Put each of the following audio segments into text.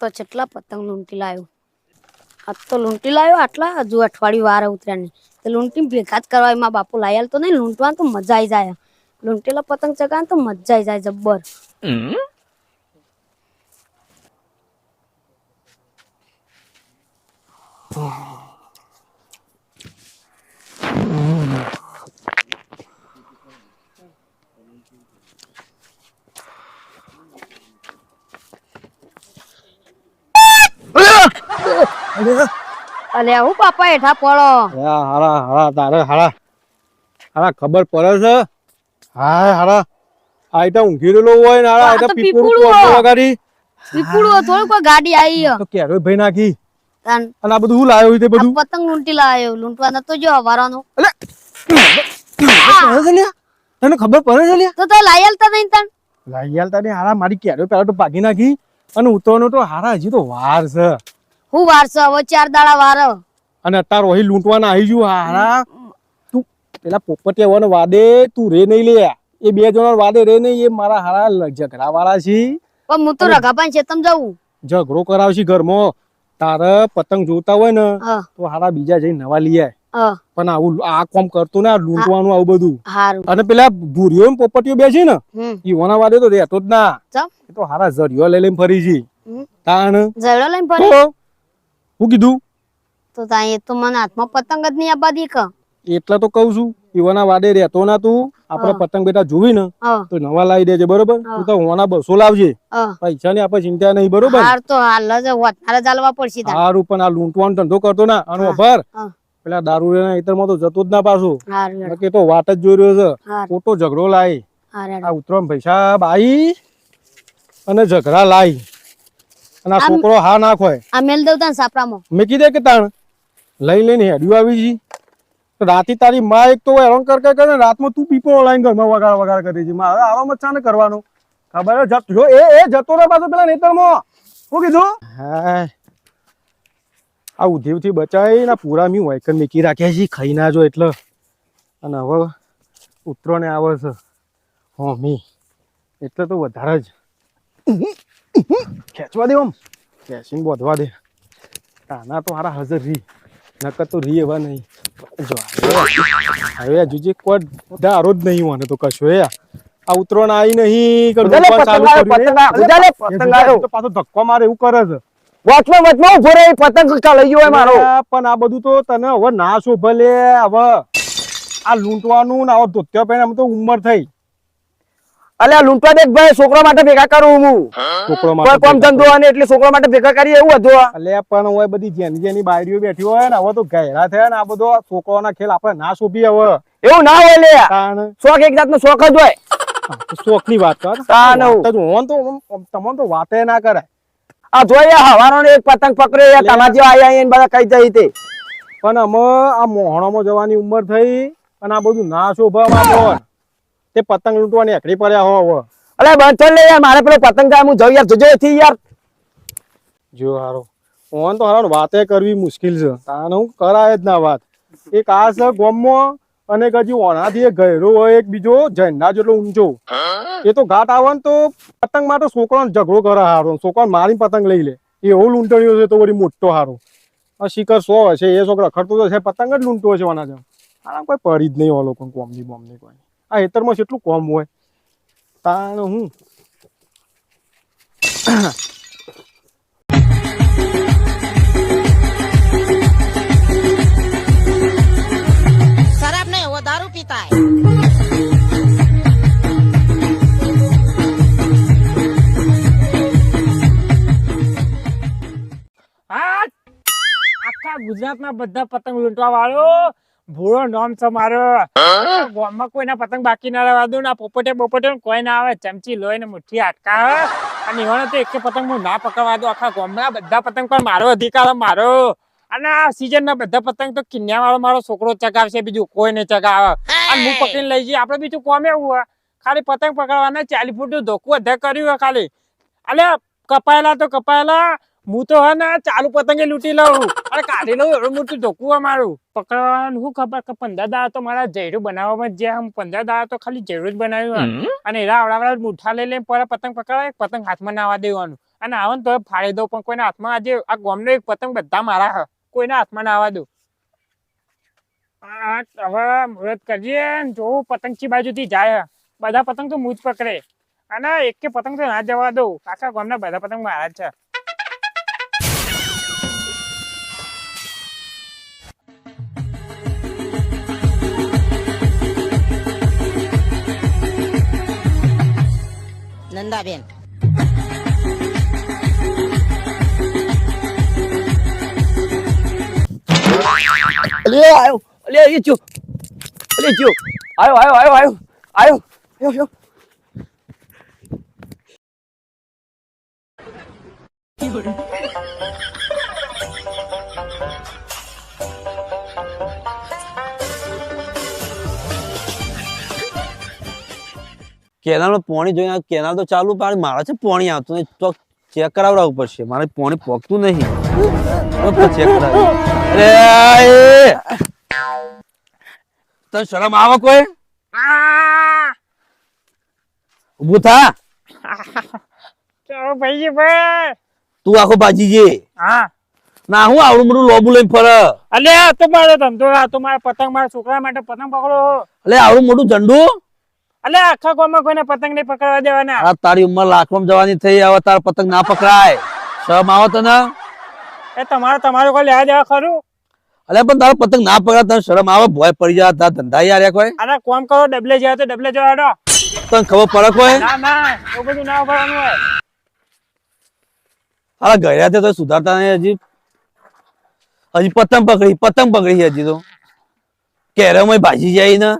તો કેટલા પતંગ લૂંટી લાવ્યો આ તો લૂંટી લાવ્યો આટલા? હજુ અઠવાડિયું વાર ઉતર્યા તો લૂંટી ભેગા જ કરવા એમાં બાપુ લાયેલ તો નહીં. લૂંટવા તો મજા આવી જાય. લૂંટેલા પતંગ ચગાવે તો મજા આવી જાય જબ્બર. અલે હું પાપા હેઠા પડો. હારા હારા તારે હારા. હારા ખબર પડે છે? હા હારા. આ તો ઊંઘી રહેલો હોય ને હારા આ આ તો તો પીપળું પીપળું વગાડી પીપુડું થોડું કોઈ ગાડી આવી. તો કેરો ભાઈ નાખી. અને આ બધું હું લાવ્યો તે બધું? પતંગ લૂંટી લાવ્યો લૂંટવા નતો જો હવારાનો. અલે તને ખબર પડે છે લ્યા? તો તો લાયલતા નહીં તન. લાયલતા યાર હારા મારી કેરો પેલા તો ભાગી નાખી. અને ઉતરવાનો તો હારા હજી તો વાર છે. હું વારસો હવે ચાર દાડા વાર. અને અત્યારે ઓહી લૂંટવાના આવી જુ હારા. તું પેલા પોપટિયા વન વાદે તું રે નહીં લે. એ બે જણા વાદે રે નહીં. એ મારા હારા ઝઘડા વાળા છે. પણ હું તો રઘાપાન તમ જાઉં. ઝઘડો કરાવશી ઘરમાં. તારે પતંગ જોતા હોય ને તો હારા બીજા જઈ નવા લઈ આય. પણ આવું આ કોમ કરતો ને લૂંટવાનું આવું બધું. અને પેલા ભૂરીઓ પોપટીઓ બે બેસી ને હમ. ઓના વાદે તો રહેતો જ ના. એ તો હારા જરિયો લઈ લઈને ફરી છે. તાણ. ઝઘડો લઈને ફરે? હું કીધું? તો તાય તો મને હાથમાં પતંગ જ નહીં આપવા દી કે. એટલે તો કઉ છું ઈવાના વાડે રહેતો ના તું. આપણે. પતંગ બેટા જોવી ને તો નવા લાવી દેજે બરોબર. તું તો હોના બસો લાવજે. પૈસા ની આપણે ચિંતા નહીં બરોબર? હાર તો હાલ જ વધારે ચાલવા પડશે સારું પણ આ લૂંટવાનો ધંધો કરતો ના અને ભર પેલા દારૂ ના ઇતરમાં તો જતો જ ના પાછું. કે તો વાત જ જોઈ રહ્યો છે. હારું. ખોટો ઝઘડો લાય. હારું. આ ઉતરમ પૈસા બાઈ અને ઝઘડા લાય. અને આ છોકરો હા ના ખોય. આ મેલ દઉં તાન સાપરામાં. મેં કીધે કે તાણ લઈ લઈને હેડ્યું આવી જી. રાતી તારી માં એક તો હેરાન કર કર કરે ને રાતમાં તું પીપળો લાઈન ઘરમાં વગાડ વગાડ કરી છે. મારે આવા જ ચાને કરવાનો. ખબર હે? જત- જો એ એ જતો રહે પાછો પેલા નેતરમાં. શું કીધું? હા. આ ઉધેવથી બચાવી ને પૂરા મી વાયકન મેકી રાખ્યા છે. ખાઈ ના જો એટલે. અને હવે ઉતરોને આવે છે. હો મી એટલે તો વધારે જ. ખેંચવા દે આમ ખેંચીને બોધવા દે. તાના તો હારા હાજર રી. નકર તો રી એવા નહીં. જો હવે- હવે હજુ જે કોઈ દારો જ નહીં મને તો કશું હે આ ઉતરણ આવી નહીં પાછો ધક્કો મારે એવું કરે છે. વચમાં વચમાં ઊભો રહે પતંગ લઈ ગયો મારો. પણ આ બધું તો તને હવે ના શોભે લે હવે આ લૂંટવાનું ને આવો ધોત્યો આમ તો ઉંમર થઈ. અલ્યા લૂંટવા દે ભાઈ છોકરા માટે ભેગા કરું હું. છોકરો માટે કોમ ધંધો અને એટલે છોકરા માટે ભેગા કરી એવું હતું અલે પણ હોય બધી જેની જેની બાયરીઓ બેઠી હોય ને હવે તો ઘેરા થયા ને આ બધો છોકરાના ખેલ આપણે ના શોભી હવે. એવું ના હોય લે. શોખ એક જાતનો શોખ જ હોય. શોખની વાત કર. હું. તો તમને તો વાતે ના કરાય. આ જોઈએ હવાનો એક પતંગ પકડ્યો તમારા જેવા આયા આયા બધા કઈ જાય તે. પણ અમે આ મોહણામાં જવાની ઉંમર થઈ અને આ બધું ના શોભા માં તે પતંગ લૂંટવાની એકડી પડ્યા હો હવે. અલે બંધ લે યાર મારે પેલો પતંગ જાય હું જઉં યાર જોજો એથી યાર. જો હારો. ઓન તો હારો વાતે કરવી મુશ્કેલ છે. તાને હું કરાય જ ના વાત. એક આ છે ગોમમાં અને એક હજી ઓનાથી એક ગયરો હોય એક બીજો ઝંડા જેટલો ઊંચો. એ તો ઘાટ આવે ને તો પતંગ માટે છોકરો ઝઘડો કરે હારો. છોકરો મારી પતંગ લઈ લે. એવો લૂંટણીઓ છે તો વળી મોટો હારો. આ શિખર સો હશે એ છોકરો રખડતો તો છે પતંગ જ લૂંટો છે ઓના જેમ આના કોઈ પડી જ નહીં હોય લોકો કોમની બોમની કોઈ. આ હેતરમાં કેટલું કોમ હોય તાણ હું शराब नहीं वो दारू पीता है આ આખા ગુજરાતના બધા પતંગ લૂંટવા વાળો ભૂરો નોમ છે મારો ગામમાં કોઈના પતંગ બાકી ના રહેવા દઉં ના પોપટે બોપટે કોઈ ના આવે. ચમચી લોહીને મુઠ્ઠી અટકાવે અને એવાનો તો એક પતંગ હું ના પકડવા દઉં આખા ગામના બધા પતંગ પર મારો અધિકાર મારો. અને આ season ના બધા પતંગ તો કિન્યા વાળો મારો છોકરો ચગાવશે, બીજું કોઈ નહીં ચગાવે. અને હું પકડીને લઈ જઈએ. આપણે બીજું કોમ એવું ખાલી પતંગ પકડવાના ચાલી ફૂટ ધોકું અધે કર્યું હોય ખાલી. અલે કપાયેલા તો કપાયેલા. હું તો હે ને ચાલુ પતંગે લૂંટી લઉં અને કાઢી લઉં એવડું મોટું ધોકું અમારું. પકડવાનું શું ખબર કે પંદર દાડા તો મારા જૈરું બનાવવામાં જ જ્યાં. પંદર દાડા તો ખાલી જૈરું જ બનાવ્યું અને એરા આવડાવડા મુઠ્ઠા લઈ લઈને પર પતંગ પકડાય પતંગ હાથમાં ના આવવા દેવાનું. અને આવે ને તો ફાડી દઉં પણ કોઈના હાથમાં આજે આ ગોમનો એક પતંગ બધા મારા હે. કોઈના હાથમાં ના આવવા દઉં હવે મુહૂર્ત કરીએ જો જોવું પતંગ ચી બાજુથી જાય બધા પતંગ તો હું જ પકડે. અને એક કે પતંગ તો ના જવા દઉં. આખા ગામના બધા પતંગ મારા જ છે નંદાબેન અલે આયો અલે એ ચો અલે ચો આયો આયો આયો આયો આયો આયો આયો કેનાલ પોણી જોઈને કેનાલ તો ચાલુ પણ મારા છે પોણી આવતું નહીં. તો ચેક કરાવડાવવું પડશે. મારે પોણી પોકતું નહીં. ચેક કરાવી અરે તને શરમ આવે કોઈ? ઉભું થા. ભાઈ. તું આખો બાજી જે હા. ના હું આવડું મોટું લોબુ લઈને ફરે. અલે તો મારો ધંધો આ તો મારા પતંગ મારા છોકરા માટે પતંગ પકડો. અલે આવડું મોટું ઝંડુ? અલે આખા ગામમાં કોઈને પતંગ નહીં પકડવા દેવાના. આ તારી ઉંમર લાખમાં જવાની થઈ હવે તાર પતંગ ના પકડાય. શરમ આવે તને? એ તમારે તમારું કોઈ લેવા દેવા ખરું? અલે પણ તારો પતંગ ના પકડા તને શરમ આવે? ભોય પડી જાય તાર ધંધા યાર કોઈ. અરે કોમ કરો ડબલે જાય તો ડબલે જવા દો તને ખબર પડે કોઈ? ના ના એવું બધું ના કરવાનું હોય. અરે ગયા તે તો સુધારતા નહીં હજી. હજી પતંગ પકડી પતંગ પકડી હજી તો. કેરમય ભાજી જાય ને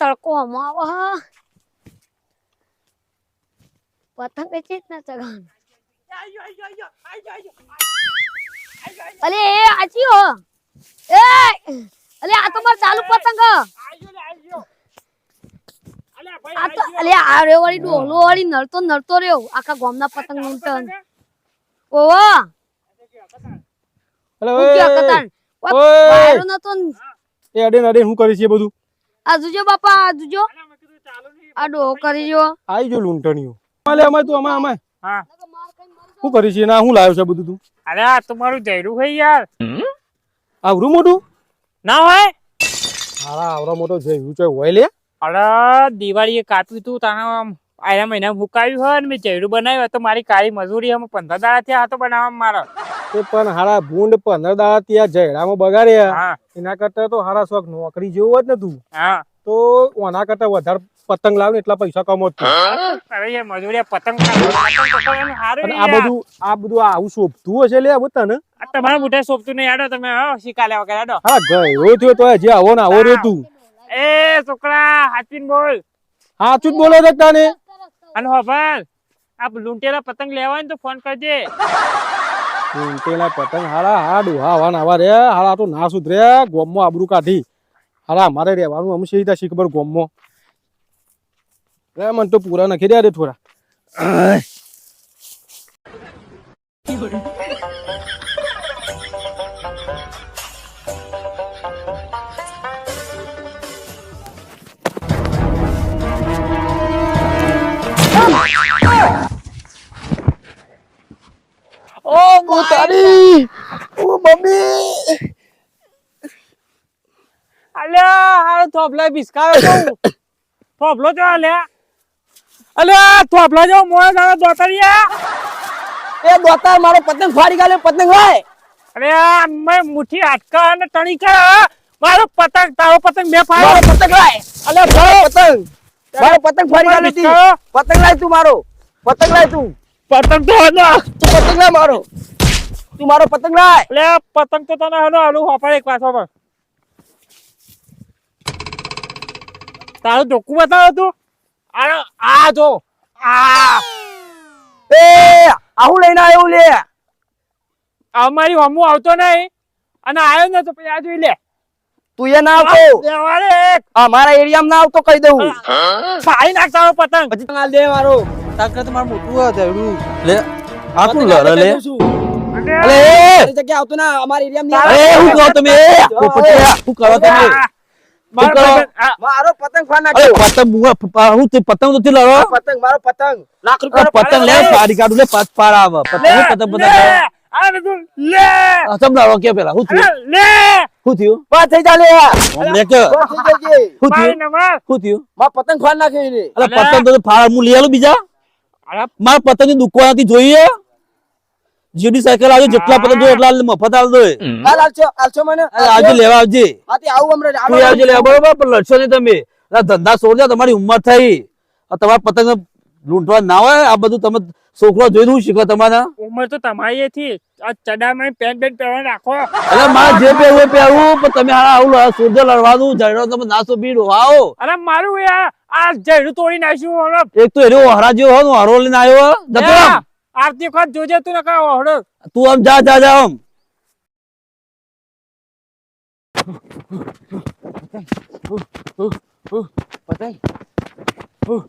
તડકો હ પતંગ ચીજ ના ચગાવવાનું અલે એ આજી હો એ અલે આ તો માર ચાલુ પતંગ હ. આ તો અલે આ રે વાળી ડોલો વાળી નડતો નડતો રહ્યો આખા ગામના પતંગ લૂંટન ઓવો અલે હું ઓય, કતાન ઓય. એ અડે અડે શું કરી છે બધું આ જોજો બાપા આ જોજો આ ડો કરી જો આઈ જો લૂંટણીઓ. અલે અમાય તું અમાય અમાય હા. શું કરી છે ના હું લાવ્યો છે બધું તું. અરે આ તમારું જયરું હે યાર. આવરું મોટું ના હોય? હારા આવરો મોટો જયું છે હોય લે. અરે દિવાળીએ કાપ્યું તું તાના આયા મહિના મુકાયું હોય ને મેં જયરું બનાવ્યું તો મારી કાળી મજૂરી અમે પંદર દાડા થયા હતો બનાવવા મારો. તે પણ હારા ભૂંડ પંદર દાડા ત્યાં જયડામાં બગાડ્યા. એના કરતા તો હારા શોખ નોકરી જેવું જ ને તું હા. તો ઓના કરતા વધારે પતંગ લાવ ને એટલા પૈસા કમો પતંગ આ બધું આ બધું આવું શોભતું હશે લે આ તને? તમારા મોઢે શોભતું નહીં. આડો તમે હો શીખા લેવા કર્યા હા ગયો થયો તો જે આવો ને આવો રહ્યો તું. એ છોકરા હાચીન બોલ. હાચું જ બોલો છે તને અને હોભળ આ લૂંટેલા પતંગ લેવા ને તો ફોન કરજે. પેલા પતંગ. હારા હા, ડોહા હવા નાવા રે હાડા તો ના સુધરે. ગોમમાં આબરું કાઢી. હારા અમારે રહેવાનું અમે સીધા શીખબર ગોમમાં. રે મને તો પૂરા નખી રહ્યા રે થોડા. થોપલા બિસ્કાવે તો થોપલો જો અલ્યા અલ્યા થોપલા જો મોય દાડા દોતરિયા એ દોતાર મારો પતંગ ફાડી ગાલે પતંગ હોય અરે મેં મુઠ્ઠી હાટકા અને ટણી કર મારો પતંગ તારો પતંગ મેં ફાડ્યો. પતંગ લાય. અલે મારો પતંગ. મારો પતંગ ફાડી ગાલે તી. પતંગ લાય તું મારો. પતંગ લાય તું. પતંગ તો હનો. તું પતંગ લાય મારો. તું મારો પતંગ લાય. અલે પતંગ તો તને હનો આલુ હોપાડ એક પાછો પર. તારું ધોકું બતાવો તું. આ આ જો. આ. એ આવું લઈને આવ્યો લે. અમારી હમું આવતો નહીં. અને આવ્યો ને તો પછી આ જોઈ લે. તું એ ના આવતો. અમારા એરિયામાં ના આવતો કહી દઉં. ફાઈ નાખતા પતંગ. પછી ના દે મારો. તાર કરતા મારું મોટું ધૈર્યું. લે આ કોણ લરે લે? અરે જગ્યાએ આવતો ના અમારા એરિયામાં અરે શું કરો તમે? શું કરો તમે? મારો પતંગ, આ, મારો પતંગ ફાડ નાખ્યો પતંગ મુવા- પ- હું તે પતંગ તો લડો પતંગ મારો પતંગ. લાખ રૂપિયા પતંગ લે પાડી કાઢું લે પાછ પાડ આવે પતંગ પતંગ પતંગ લે, આ લે. આ સમ કે પેલા? શું થયું? લે. શું થયું? બસ થઈ જા લે. લે કે? બસ થઈ જજે શું મારી થયું? ને થયું? મારો પતંગ ફાડ નાખ્યો એને. અરે પતંગ તો ફાળ હું લઈ આલું બીજા? અરે, મારા પતંગની દુકાન હતી જોઈએ? જીડી સાયકલ આવજો જેટલા પતંગ જોઈએ એટલા મફત આવજો હાલ મને. આવજો લેવા આવજે. હાથી આવું હમણાં તું આવજે લેવા. બરોબર પણ લડશો નહીં તમે. ધંધા છોડજો તમારી ઉંમર થઈ. આ તમારા પતંગ લૂંટવા ના હોય આ બધું તમે છોકરો જોઈ દઉં શીખો તમારા? ઉંમર તો તમારી હતી આ ચડામાં પેન્ટ બેન્ટ પહેરવા રાખો. એટલે મારે જે પહેરવું એ પહેરવું પણ તમે આવું સોજો લડવાનું ઝઘડો તમે નાસો બીડો આવો અરે મારું આ આ તોડી નાખ્યું. એક તો એનો હરા હોય હરો લઈને આવ્યો. જતો આવતી વખત જોજે તું ને કઈ ઓહડો. તું આમ જા જા જા આમ. પતંગ કેટલું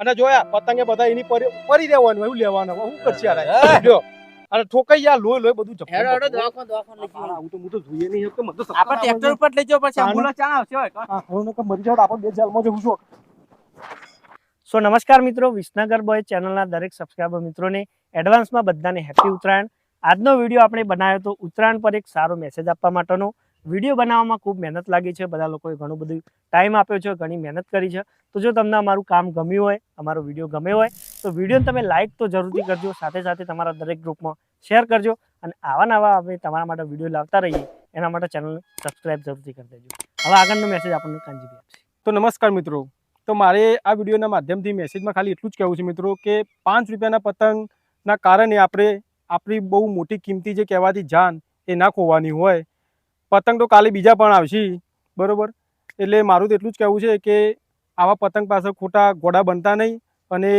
અને જોયા પતંગે બધા એની પરી દેવાનું રહેવાનું એવું લેવાનું. શું કરશે જો. અને ઠોકાઈ યા લોહી લોહી બધું જપતું હેડો, હેડો, જપતું. દવાખાને, દવાખાને લઈ ગયો. આવું તો હું તો જોઈએ નહીં કે મને તો આપણે ટ્રેક્ટર ઉપર લઈ જાઓ પછી તાને. ચાણ આવશે હોય. હા, હવે નકર મરી જાવ આપણે બે જેલમાં જવું છું. સો નમસ્કાર મિત્રો, વિસનગર બોય ચેનલના દરેક સબસ્ક્રાઈબર મિત્રોને એડવાન્સમાં બધાને હેપી ઉત્તરાયણ. આજનો વીડિયો આપણે બનાવ્યો તો ઉત્તરાયણ પર એક સારો મેસેજ આપવા માટેનો. વીડિયો બનાવવામાં ખૂબ મહેનત લાગી છે, બધા લોકોએ ઘણું બધું ટાઈમ આપ્યો છે, ઘણી મહેનત કરી છે. તો જો તમને અમારું કામ ગમ્યું હોય, અમારો વીડિયો ગમ્યો હોય, તો વિડીયોને તમે લાઇક તો જરૂરથી કરજો, સાથે સાથે તમારા દરેક ગ્રુપમાં શેર કરજો અને આવા નવા આપણે તમારા માટે વીડિયો લાવતા રહીએ, એના માટે ચેનલને સબસ્ક્રાઈબ જરૂરથી કરી દેજો. હવે આગળનો મેસેજ આપણને કાંજીભાઈ આપશે. તો નમસ્કાર મિત્રો. તો મારે આ વિડીયોના માધ્યમથી મેસેજમાં ખાલી એટલું જ કહેવું છે મિત્રો કે પાંચ રૂપિયાના પતંગના કારણે આપણે આપણી બહુ મોટી કિંમતી જે કહેવાતી જાન એ ના ખોવાની હોય. પતંગ તો કાલે બીજા પણ આવશે બરોબર? એટલે મારું તો એટલું જ કહેવું છે કે આવા પતંગ પાસે ખોટા ઘોડા બનતા નહીં અને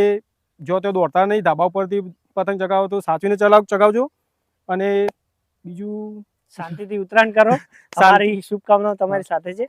જો તે દોડતા નહીં ધાબા ઉપરથી પતંગ ચગાવો તો સાચવીને ચલાવ ચગાવજો. અને બીજું શાંતિથી ઉત્તરાયણ કરો. સારી શુભકામનાઓ તમારી સાથે છે.